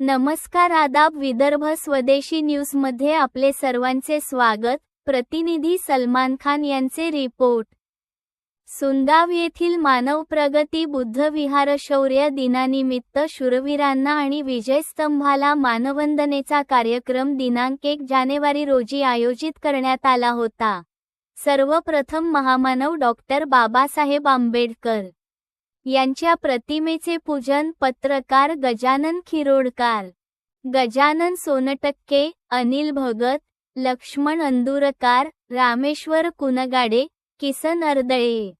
नमस्कार आदाब विदर्भ स्वदेशी न्यूजमध्ये आपले सर्वांचे स्वागत. प्रतिनिधी सलमान खान यांचे रिपोर्ट. सुंदाव येथील मानव प्रगती बुद्ध विहार शौर्य दिनानिमित्त शूरवीरांना आणि विजयस्तंभाला मानवंदनेचा कार्यक्रम दिनांक एक जानेवारी रोजी आयोजित करण्यात आला होता. सर्वप्रथम महामानव डॉक्टर बाबासाहेब आंबेडकर यांच्या प्रतिमेचे पूजन पत्रकार गजानन खिरोडकार. गजानन सोनटक्के अनिल भगत लक्ष्मण अंदुरकार रामेश्वर कुनगाडे किसन अर्दळे.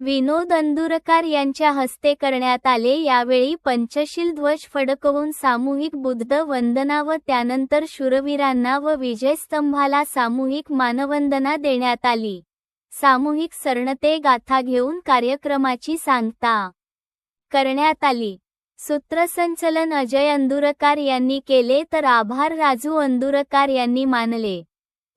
विनोद अंदुरकार यांच्या हस्ते करण्यात आले यावेळी पंचशील ध्वज फडकवून सामूहिक बुद्ध वंदना व त्यानंतर शूरवीरांना व विजयस्तंभाला सामूहिक मानवंदना देण्यात आली. सामूहिक सरणते गाथा घेऊन कार्यक्रमाची सांगता करण्यात आली. सूत्रसंचलन अजय अंदुरकार यांनी केले तर आभार राजू अंदुरकार यांनी मानले.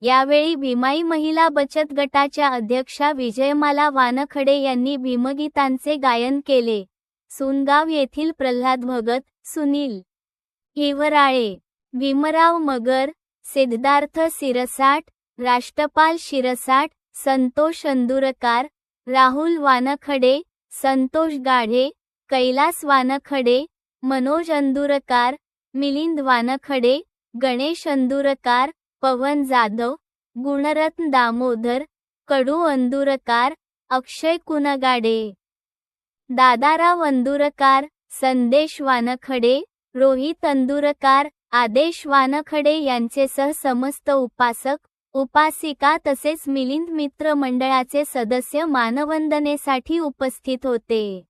यावेळी भीमाई महिला बचत गटाच्या अध्यक्षा विजयमाला वानखडे यांनी भीमगीतांचे गायन केले. सुनगाव येथील प्रल्हाद भगत सुनील हिवराळे भीमराव मगर सिद्धार्थ सिरसाट राष्ट्रपाल शिरसाट संतोष अंदुरकार राहुल वानखडे संतोष गाढे कैलास वानखडे मनोज अंदुरकार मिलिंद वानखडे गणेश अंदुरकार पवन जाधव गुणरत्न दामोदर कडू अंदुरकार अक्षय कुनगाडे. दादाराव अंदुरकार संदेश वानखडे रोहित अंदुरकार आदेश वानखडे यांचे सह समस्त उपासक उपासिका तसेच मिलिंद मित्र मंडळाचे सदस्य मानवंदनेसाठी उपस्थित होते.